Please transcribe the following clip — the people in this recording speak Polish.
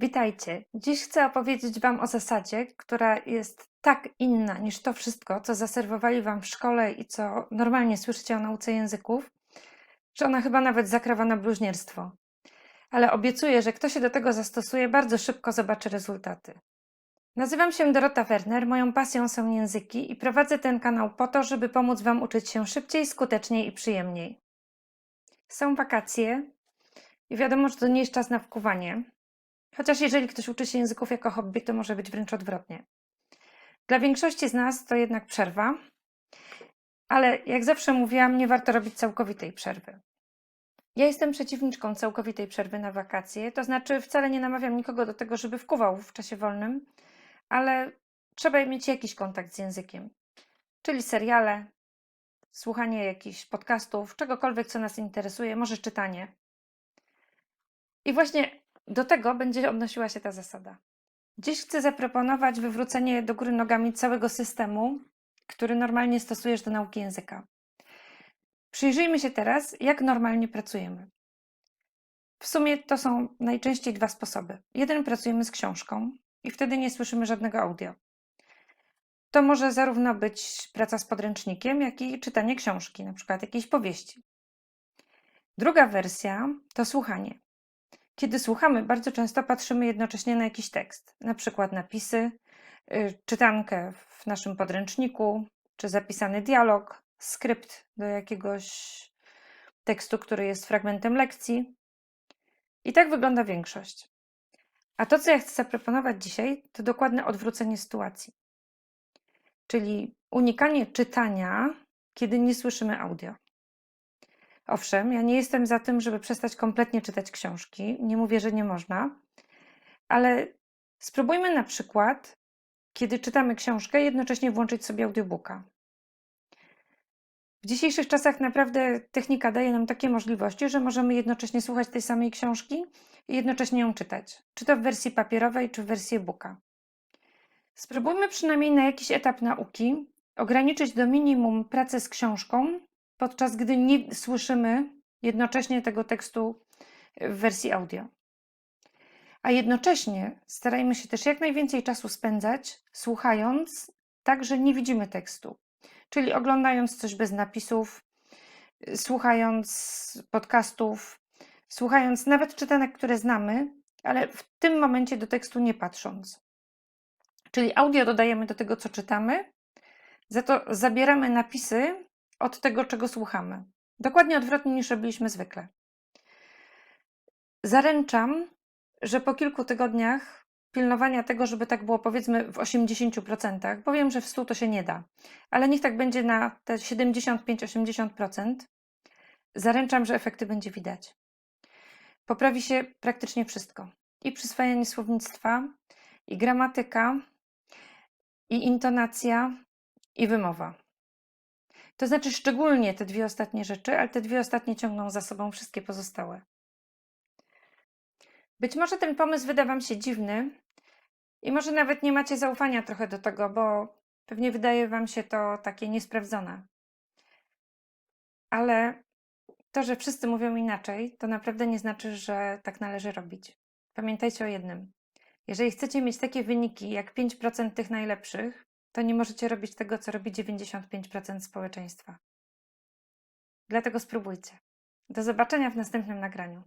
Witajcie. Dziś chcę opowiedzieć Wam o zasadzie, która jest tak inna niż to wszystko, co zaserwowali Wam w szkole i co normalnie słyszycie o nauce języków, że ona chyba nawet zakrawa na bluźnierstwo. Ale obiecuję, że kto się do tego zastosuje, bardzo szybko zobaczy rezultaty. Nazywam się Dorota Werner, moją pasją są języki i prowadzę ten kanał po to, żeby pomóc Wam uczyć się szybciej, skuteczniej i przyjemniej. Są wakacje i wiadomo, że to nie jest czas na wkuwanie, Chociaż jeżeli ktoś uczy się języków jako hobby, to może być wręcz odwrotnie. Dla większości z nas to jednak przerwa, ale jak zawsze mówiłam, nie warto robić całkowitej przerwy. Ja jestem przeciwniczką całkowitej przerwy na wakacje, to znaczy wcale nie namawiam nikogo do tego, żeby wkuwał w czasie wolnym, ale trzeba mieć jakiś kontakt z językiem, czyli seriale, słuchanie jakichś podcastów, czegokolwiek, co nas interesuje, może czytanie. I właśnie do tego będzie odnosiła się ta zasada. Dziś chcę zaproponować wywrócenie do góry nogami całego systemu, który normalnie stosujesz do nauki języka. Przyjrzyjmy się teraz, jak normalnie pracujemy. W sumie to są najczęściej dwa sposoby. Jeden pracujemy z książką i wtedy nie słyszymy żadnego audio. To może zarówno być praca z podręcznikiem, jak i czytanie książki, na przykład jakiejś powieści. Druga wersja to słuchanie. Kiedy słuchamy, bardzo często patrzymy jednocześnie na jakiś tekst, na przykład napisy, y, czytankę w naszym podręczniku, czy zapisany dialog, skrypt do jakiegoś tekstu, który jest fragmentem lekcji. I tak wygląda większość. A to, co ja chcę zaproponować dzisiaj, to dokładne odwrócenie sytuacji. Czyli unikanie czytania, kiedy nie słyszymy audio. Owszem, ja nie jestem za tym, żeby przestać kompletnie czytać książki. Nie mówię, że nie można, ale spróbujmy na przykład, kiedy czytamy książkę, jednocześnie włączyć sobie audiobooka. W dzisiejszych czasach naprawdę technika daje nam takie możliwości, że możemy jednocześnie słuchać tej samej książki i jednocześnie ją czytać, czy to w wersji papierowej, czy w wersji e-booka. Spróbujmy przynajmniej na jakiś etap nauki ograniczyć do minimum pracę z książką podczas gdy nie słyszymy jednocześnie tego tekstu w wersji audio. A jednocześnie starajmy się też jak najwięcej czasu spędzać słuchając, tak że nie widzimy tekstu. Czyli oglądając coś bez napisów, słuchając podcastów, słuchając nawet czytanek, które znamy, ale w tym momencie do tekstu nie patrząc. Czyli audio dodajemy do tego, co czytamy, za to zabieramy napisy od tego, czego słuchamy. Dokładnie odwrotnie niż robiliśmy zwykle. Zaręczam, że po kilku tygodniach pilnowania tego, żeby tak było powiedzmy w 80%, bo wiem, że w 100 to się nie da, ale niech tak będzie na te 75-80%, zaręczam, że efekty będzie widać. Poprawi się praktycznie wszystko. I przyswajanie słownictwa, i gramatyka, i intonacja, i wymowa. To znaczy szczególnie te dwie ostatnie rzeczy, ale te dwie ostatnie ciągną za sobą wszystkie pozostałe. Być może ten pomysł wyda Wam się dziwny i może nawet nie macie zaufania trochę do tego, bo pewnie wydaje Wam się to takie niesprawdzone. Ale to, że wszyscy mówią inaczej, to naprawdę nie znaczy, że tak należy robić. Pamiętajcie o jednym. Jeżeli chcecie mieć takie wyniki jak 5% tych najlepszych, to nie możecie robić tego, co robi 95% społeczeństwa. Dlatego spróbujcie. Do zobaczenia w następnym nagraniu.